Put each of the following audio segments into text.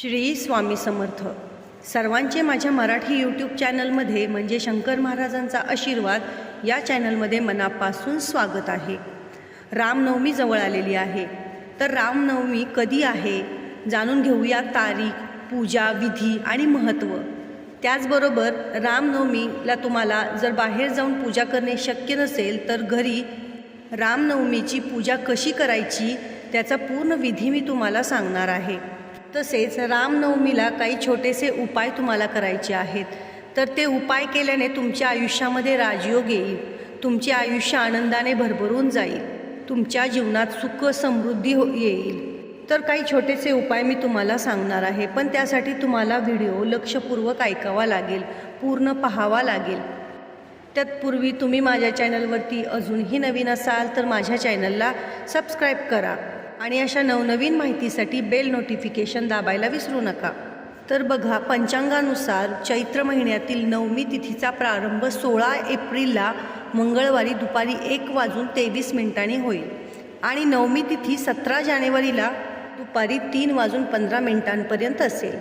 श्री स्वामी समर्थ. सर्वांचे माझ्या मराठी यूट्यूब चॅनलमध्ये म्हणजे शंकर महाराजांचा आशीर्वाद या चॅनलमध्ये मनापासून स्वागत आहे. रामनवमी जवळ आलेली आहे. तर रामनवमी कधी आहे? जाणून घेऊया तारीख पूजा विधी आणि महत्त्व. त्याचबरोबर रामनवमीला तुम्हाला जर बाहेर जाऊन पूजा करणे शक्य नसेल तर घरी रामनवमीची पूजा कशी करायची त्याचा पूर्ण विधी मी तुम्हाला सांगणार आहे. तसेच रामनवमीला काही छोटेसे उपाय तुम्हाला करायचे आहेत. तर ते उपाय केल्याने तुमच्या आयुष्यामध्ये राजयोग येईल. तुमचे आयुष्य आनंदाने भरभरून जाईल. तुमच्या जीवनात सुख समृद्धी हो येईल. तर काही छोटेसे उपाय मी तुम्हाला सांगणार आहे. पण त्यासाठी तुम्हाला व्हिडिओ लक्षपूर्वक ऐकावा लागेल. पूर्ण पाहावा लागेल. त्यातपूर्वी तुम्ही माझ्या चॅनलवरती अजूनही नवीन असाल तर माझ्या चॅनलला सबस्क्राईब करा. आणि अशा नवनवीन माहितीसाठी बेल नोटिफिकेशन दाबायला विसरू नका. तर बघा पंचांगानुसार चैत्र महिन्यातील नवमी तिथीचा प्रारंभ सोळा एप्रिलला मंगळवारी दुपारी एक वाजून तेवीस मिनिटांनी होईल. आणि नवमी तिथी सतरा जानेवारीला दुपारी तीन वाजून पंधरा मिनिटांपर्यंत असेल.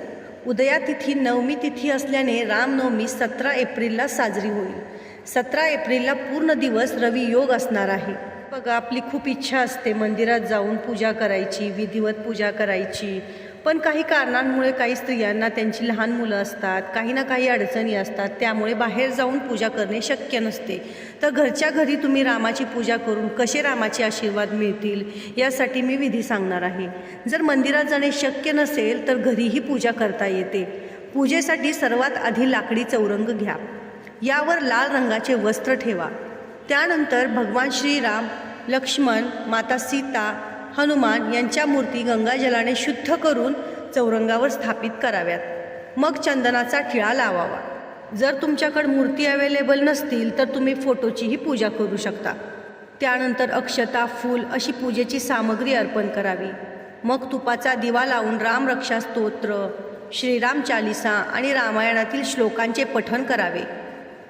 उदया तिथी नवमी तिथी असल्याने रामनवमी सतरा एप्रिलला साजरी होईल. सतरा एप्रिलला पूर्ण दिवस रवी योग असणार आहे. बघा आपली खूप इच्छा असते मंदिरात जाऊन पूजा करायची विधिवत पूजा करायची. पण काही कारणांमुळे काही स्त्रियांना त्यांची लहान मुलं असतात काही ना काही अडचणी असतात त्यामुळे बाहेर जाऊन पूजा करणे शक्य नसते. तर घरच्या घरी तुम्ही रामाची पूजा करून कसे रामाचे आशीर्वाद मिळतील यासाठी मी विधी सांगणार आहे. जर मंदिरात जाणे शक्य नसेल तर घरीही पूजा करता येते. पूजेसाठी सर्वात आधी लाकडी चौरंग घ्या. यावर लाल रंगाचे वस्त्र ठेवा. त्यानंतर भगवान श्रीराम लक्ष्मण माता सीता हनुमान यांच्या मूर्ती गंगाजलाने शुद्ध करून चौरंगावर स्थापित कराव्यात. मग चंदनाचा टिळा लावावा. जर तुमच्याकडे मूर्ती अवेलेबल नसतील तर तुम्ही फोटोचीही पूजा करू शकता. त्यानंतर अक्षता फूल अशी पूजेची सामग्री अर्पण करावी. मग तुपाचा दिवा लावून रामरक्षा स्तोत्र श्रीराम चालिसा आणि रामायणातील श्लोकांचे पठण करावे.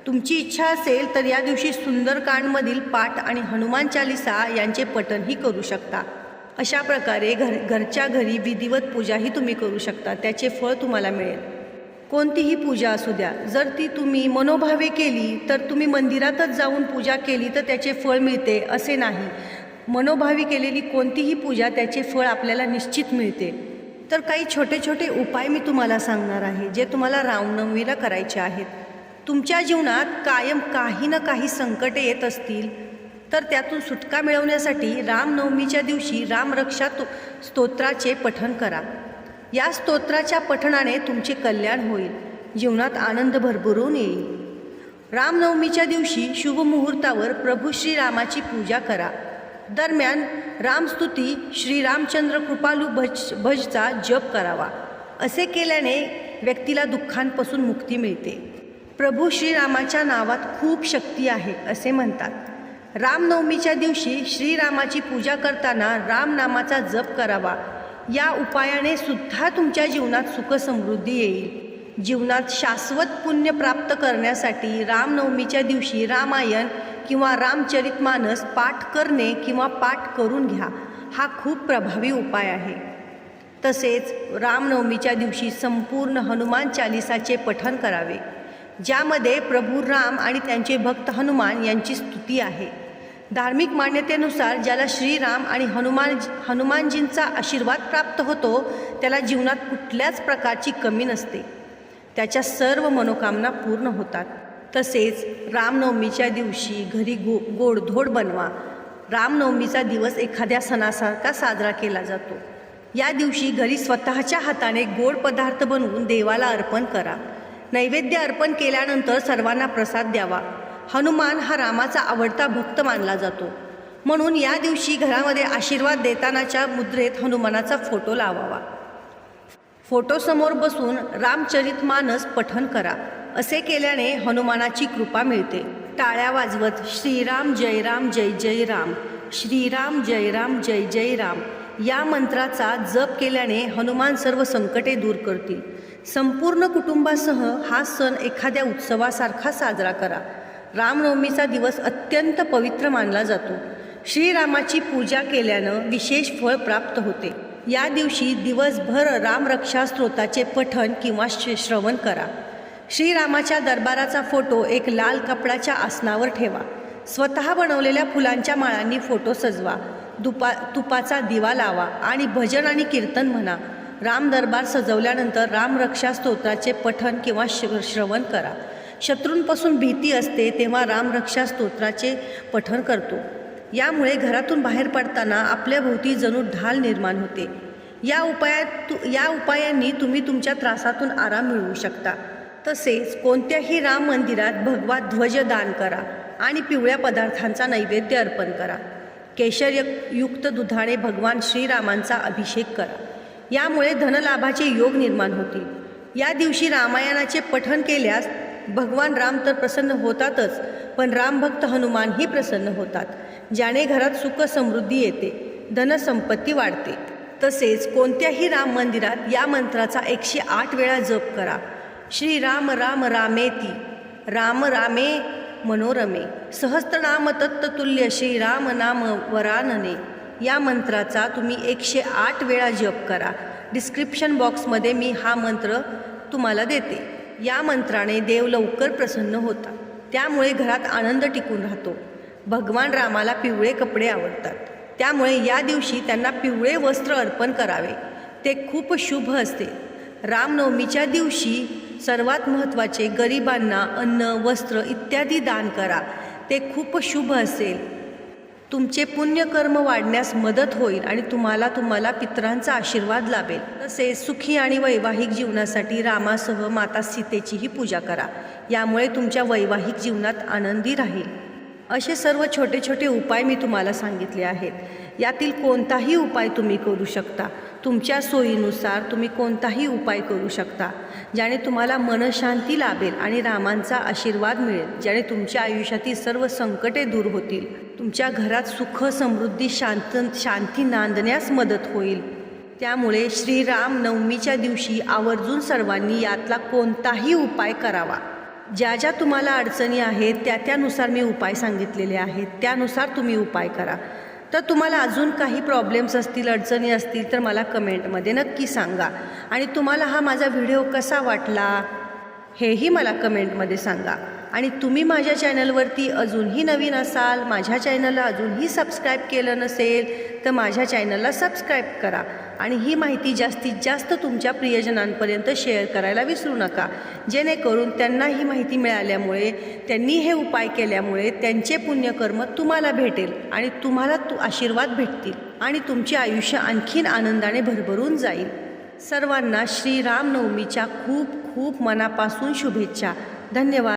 तुमची इच्छा असेल तर या दिवशी सुंदरकांडमधील पाठ आणि हनुमान चालिसा यांचे पठणही करू शकता. अशा प्रकारे घर घरच्या घरी विधिवत पूजाही तुम्ही करू शकता. त्याचे फळ तुम्हाला मिळेल. कोणतीही पूजा असू द्या. जर ती तुम्ही मनोभावे केली तर तुम्ही मंदिरातच जाऊन पूजा केली तर त्याचे फळ मिळते असे नाही. मनोभावी केलेली कोणतीही पूजा त्याचे फळ आपल्याला निश्चित मिळते. तर काही छोटे छोटे उपाय मी तुम्हाला सांगणार आहे जे तुम्हाला रामनवमीला करायचे आहेत. तुमच्या जीवनात कायम काही ना काही संकटे येत असतील. तर त्यातून सुटका मिळवण्यासाठी रामनवमीच्या दिवशी रामरक्षा तो स्तोत्राचे पठण करा. या स्तोत्राच्या पठणाने तुमचे कल्याण होईल. जीवनात आनंद भरभरून येईल. रामनवमीच्या दिवशी शुभ मुहूर्तावर प्रभू श्रीरामाची पूजा करा. दरम्यान रामस्तुती श्रीरामचंद्र कृपालू भज भजचा जप करावा. असे केल्याने व्यक्तीला दुःखांपासून मुक्ती मिळते. प्रभू श्रीरामाच्या नावात खूप शक्ती आहे असे म्हणतात. रामनवमीच्या दिवशी श्रीरामाची पूजा करताना रामनामाचा जप करावा. या उपायाने सुद्धा तुमच्या जीवनात सुखसमृद्धी येईल. जीवनात शाश्वत पुण्य प्राप्त करण्यासाठी रामनवमीच्या दिवशी रामायण किंवा रामचरितमानस पाठ करणे किंवा पाठ करून घ्या. हा खूप प्रभावी उपाय आहे. तसेच रामनवमीच्या दिवशी संपूर्ण हनुमान चालिसाचे पठण करावे. ज्यामध्ये प्रभू राम आणि त्यांचे भक्त हनुमान यांची स्तुती आहे. धार्मिक मान्यतेनुसार ज्याला श्रीराम आणि हनुमान हनुमानजींचा आशीर्वाद प्राप्त होतो त्याला जीवनात कुठल्याच प्रकारची कमी नसते. त्याच्या सर्व मनोकामना पूर्ण होतात. तसेच रामनवमीच्या दिवशी घरी गो गोडधोड बनवा. रामनवमीचा दिवस एखाद्या सणासारखा साजरा केला जातो. या दिवशी घरी स्वतःच्या हाताने गोड पदार्थ बनवून देवाला अर्पण करा. नैवेद्य अर्पण केल्यानंतर सर्वांना प्रसाद द्यावा. हनुमान हा रामाचा आवडता भक्त मानला जातो. म्हणून या दिवशी घरामध्ये आशीर्वाद देतानाच्या मुद्रेत हनुमानाचा फोटो लावावा. फोटोसमोर बसून रामचरितमानस पठन करा असे केल्याने हनुमानाची कृपा मिळते. टाळ्या वाजवत श्रीराम जय राम जय जय राम. श्रीराम जय राम जय जय राम. या मंत्राचा जप केल्याने हनुमान सर्व संकटे दूर करतील. संपूर्ण कुटुंबासह हा सण एखाद्या उत्सवासारखा साजरा करा. रामनवमीचा दिवस अत्यंत पवित्र मानला जातो. श्रीरामाची पूजा केल्यानं विशेष फळ प्राप्त होते. या दिवशी दिवसभर रामरक्षा स्त्रोताचे पठण किंवा श्रवण करा. श्रीरामाच्या दरबाराचा फोटो एक लाल कपड्याच्या आसनावर ठेवा. स्वतः बनवलेल्या फुलांच्या माळांनी फोटो सजवा. दुपा तुपाचा दिवा लावा आणि भजन आणि कीर्तन म्हणा. राम दरबार सजवल्यानंतर रामरक्षा स्तोत्राचे पठन किंवा श्रवण करा. शत्रूंपासून भीती असते तेव्हा रामरक्षा स्तोत्राचे पठन करतो. यामुळे घरातून बाहेर पडताना आपल्या भोवती जणू ढाल निर्माण होते. या उपायात तु या उपायांनी तुम्ही तुमच्या त्रासातून आराम मिळवू शकता. तसेच कोणत्याही राम मंदिरात भगवा ध्वज दान करा आणि पिवळ्या पदार्थांचा नैवेद्य अर्पण करा. केशर युक्त दुधाने भगवान श्रीरामांचा अभिषेक करा. यामुळे धनलाभाचे योग निर्माण होतील या दिवशी रामायणाचे पठण केल्यास भगवान राम तर प्रसन्न होतातच पण रामभक्त हनुमानही प्रसन्न होतात ज्याने घरात सुख समृद्धी येते धनसंपत्ती वाढते. तसेच कोणत्याही राम मंदिरात या मंत्राचा एकशे आठ वेळा जप करा. श्री राम राम रामेती राम रामे मनोरमे सहस्त्रनाम तत्तुल्य श्री राम नाम वरानने. या मंत्राचा तुम्ही एकशे आठ वेळा जप करा. डिस्क्रिप्शन बॉक्समध्ये मी हा मंत्र तुम्हाला देते. या मंत्राने देव लवकर प्रसन्न होता. त्यामुळे घरात आनंद टिकून राहतो. भगवान रामाला पिवळे कपडे आवडतात. त्यामुळे या दिवशी त्यांना पिवळे वस्त्र अर्पण करावे. ते खूप शुभ असते. रामनवमीच्या दिवशी सर्वात महत्त्वाचे गरिबांना अन्न वस्त्र इत्यादी दान करा. ते खूप शुभ असेल. तुमचे पुण्यकर्म वाढण्यास मदत होईल आणि तुम्हाला तुम्हाला पितरांचा आशीर्वाद लाभेल. तसेच सुखी आणि वैवाहिक जीवनासाठी रामासह माता सीतेचीही पूजा करा. यामुळे तुमच्या वैवाहिक जीवनात आनंदी राहील. असे सर्व छोटे छोटे उपाय मी तुम्हाला सांगितले आहेत. यातील कोणताही उपाय तुम्ही करू शकता. तुमच्या सोयीनुसार तुम्ही कोणताही उपाय करू शकता ज्याने तुम्हाला मनशांती लाभेल आणि रामांचा आशीर्वाद मिळेल ज्याने तुमच्या आयुष्यातील सर्व संकटे दूर होतील. तुमच्या घरात सुख समृद्धी शांत शांती नांदण्यास मदत होईल. त्यामुळे श्रीराम नवमीच्या दिवशी आवर्जून सर्वांनी यातला कोणताही उपाय करावा. ज्या ज्या तुम्हाला अडचणी आहेत त्या त्यानुसार मी उपाय सांगितलेले आहेत. त्यानुसार तुम्ही उपाय करा. तर तुम्हाला अजून काही प्रॉब्लेम्स असतील अडचणी असतील तर मला कमेंटमध्ये नक्की सांगा. आणि तुम्हाला हा माझा व्हिडिओ कसा वाटला हेही मला कमेंटमध्ये सांगा. आणि तुम्ही माझ्या चॅनलवरती अजूनही नवीन असाल माझ्या चॅनलला अजूनही सबस्क्राईब केलं नसेल तर माझ्या चॅनलला सबस्क्राईब करा. आणि ही माहिती जास्तीत जास्त तुमच्या प्रियजनांपर्यंत शेअर करायला विसरू नका. जेणेकरून त्यांना ही माहिती मिळाल्यामुळे त्यांनी हे उपाय केल्यामुळे त्यांचे पुण्यकर्म तुम्हाला भेटेल आणि तुम्हाला तू आशीर्वाद भेटतील आणि तुमचे आयुष्य आणखीन आनंदाने भरभरून जाईल. सर्वांना श्रीरामनवमीच्या खूप खूप मनापासून शुभेच्छा. धन्यवाद.